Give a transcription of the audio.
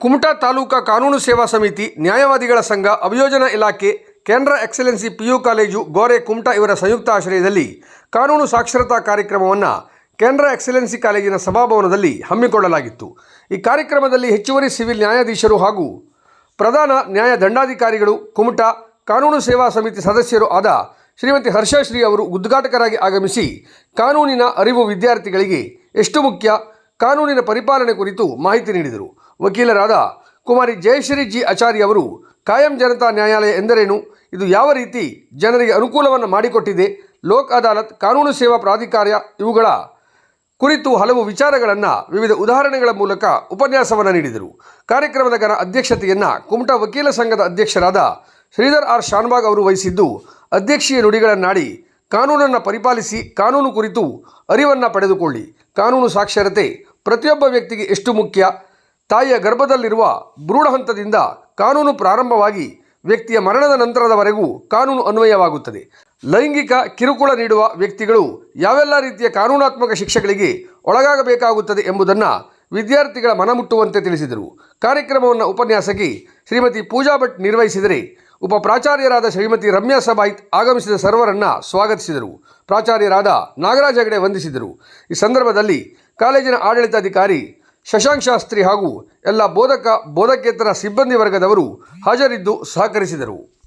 ಕುಮಟಾ ತಾಲೂಕಾ ಕಾನೂನು ಸೇವಾ ಸಮಿತಿ, ನ್ಯಾಯವಾದಿಗಳ ಸಂಘ, ಅಭಿಯೋಜನಾ ಇಲಾಖೆ, ಕೇಂದ್ರ excellency PU college, Gore Kumta ಇವರ ಸಂಯುಕ್ತ ಆಶ್ರಯದಲ್ಲಿ ಕಾನೂನು ಸಾಕ್ಷರತಾ ಕಾರ್ಯಕ್ರಮವನ್ನು ಕೇಂದ್ರ ಎಕ್ಸಲೆನ್ಸಿ ಕಾಲೇಜಿನ ಸಭಾಭವನದಲ್ಲಿ ಹಮ್ಮಿಕೊಳ್ಳಲಾಗಿತ್ತು. ಈ ಕಾರ್ಯಕ್ರಮದಲ್ಲಿ ಹೆಚ್ಚುವರಿ ಸಿವಿಲ್ ನ್ಯಾಯಾಧೀಶರು ಹಾಗೂ ಪ್ರಧಾನ ನ್ಯಾಯ ದಂಡಾಧಿಕಾರಿಗಳು, ಕುಮಟಾ ಕಾನೂನು ಸೇವಾ ಸಮಿತಿ ಸದಸ್ಯರು ಆದ ಶ್ರೀಮತಿ ಹರ್ಷಶ್ರೀ ಅವರು ಉದ್ಘಾಟಕರಾಗಿ ಆಗಮಿಸಿ ಕಾನೂನಿನ ಅರಿವು ವಿದ್ಯಾರ್ಥಿಗಳಿಗೆ ಎಷ್ಟು ಮುಖ್ಯ ಕಾನೂನಿನ ಪರಿಪಾಲನೆ ಕುರಿತು ಮಾಹಿತಿ ನೀಡಿದರು. ವಕೀಲರಾದ ಕುಮಾರಿ ಜಯಶ್ರೀ ಜಿ ಆಚಾರ್ಯ ಅವರು, ಕಾಯಂ ಜನತಾ ನ್ಯಾಯಾಲಯ ಎಂದರೇನು? ಇದು ಯಾವ ರೀತಿ ಜನರಿಗೆ ಅನುಕೂಲವನ್ನು ಮಾಡಿಕೊಟ್ಟಿದೆ? ಲೋಕ್ ಅದಾಲತ್, ಕಾನೂನು ಸೇವಾ ಪ್ರಾಧಿಕಾರ ಇವುಗಳ ಕುರಿತು ಹಲವು ವಿಚಾರಗಳನ್ನು ವಿವಿಧ ಉದಾಹರಣೆಗಳ ಮೂಲಕ ಉಪನ್ಯಾಸವನ್ನು ನೀಡಿದರು. ಕಾರ್ಯಕ್ರಮದ ಗನ ಅಧ್ಯಕ್ಷತೆಯನ್ನು ಕುಮಟಾ ವಕೀಲ ಸಂಘದ ಅಧ್ಯಕ್ಷರಾದ ಶ್ರೀಧರ್ ಆರ್ ಶಾನ್ಬಾಗ್ ಅವರು ವಹಿಸಿದ್ದು, ಅಧ್ಯಕ್ಷೀಯ ನುಡಿಗಳನ್ನಾಡಿ ಕಾನೂನನ್ನು ಪರಿಪಾಲಿಸಿ, ಕಾನೂನು ಕುರಿತು ಅರಿವನ್ನು ಪಡೆದುಕೊಳ್ಳಿ. ಕಾನೂನು ಸಾಕ್ಷರತೆ ಪ್ರತಿಯೊಬ್ಬ ವ್ಯಕ್ತಿಗೆ ಎಷ್ಟು ಮುಖ್ಯ? ತಾಯಿಯ ಗರ್ಭದಲ್ಲಿರುವ ಭ್ರೂಣ ಹಂತದಿಂದ ಕಾನೂನು ಪ್ರಾರಂಭವಾಗಿ ವ್ಯಕ್ತಿಯ ಮರಣದ ನಂತರದವರೆಗೂ ಕಾನೂನು ಅನ್ವಯವಾಗುತ್ತದೆ. ಲೈಂಗಿಕ ಕಿರುಕುಳ ನೀಡುವ ವ್ಯಕ್ತಿಗಳು ಯಾವೆಲ್ಲ ರೀತಿಯ ಕಾನೂನಾತ್ಮಕ ಶಿಕ್ಷೆಗಳಿಗೆ ಒಳಗಾಗಬೇಕಾಗುತ್ತದೆ ಎಂಬುದನ್ನು ವಿದ್ಯಾರ್ಥಿಗಳ ಮನಮುಟ್ಟುವಂತೆ ತಿಳಿಸಿದರು. ಕಾರ್ಯಕ್ರಮವನ್ನು ಉಪನ್ಯಾಸಕಿ ಶ್ರೀಮತಿ ಪೂಜಾ ಭಟ್ ನಿರ್ವಹಿಸಿದರೆ ಉಪ ಪ್ರಾಚಾರ್ಯರಾದ ಶ್ರೀಮತಿ ರಮ್ಯಾ ಸಬಾಯಿತ್ ಆಗಮಿಸಿದ ಸರ್ವರನ್ನ ಸ್ವಾಗತಿಸಿದರು. ಪ್ರಾಚಾರ್ಯರಾದ ನಾಗರಾಜ್ ಹೆಗಡೆ ವಂದಿಸಿದರು. ಈ ಸಂದರ್ಭದಲ್ಲಿ ಕಾಲೇಜಿನ ಆಡಳಿತಾಧಿಕಾರಿ ಶಶಾಂಕ್ ಶಾಸ್ತ್ರಿ ಹಾಗೂ ಎಲ್ಲ ಬೋಧಕ ಬೋಧಕೇತರ ಸಿಬ್ಬಂದಿ ವರ್ಗದವರು ಹಾಜರಿದ್ದು ಸಹಕರಿಸಿದರು.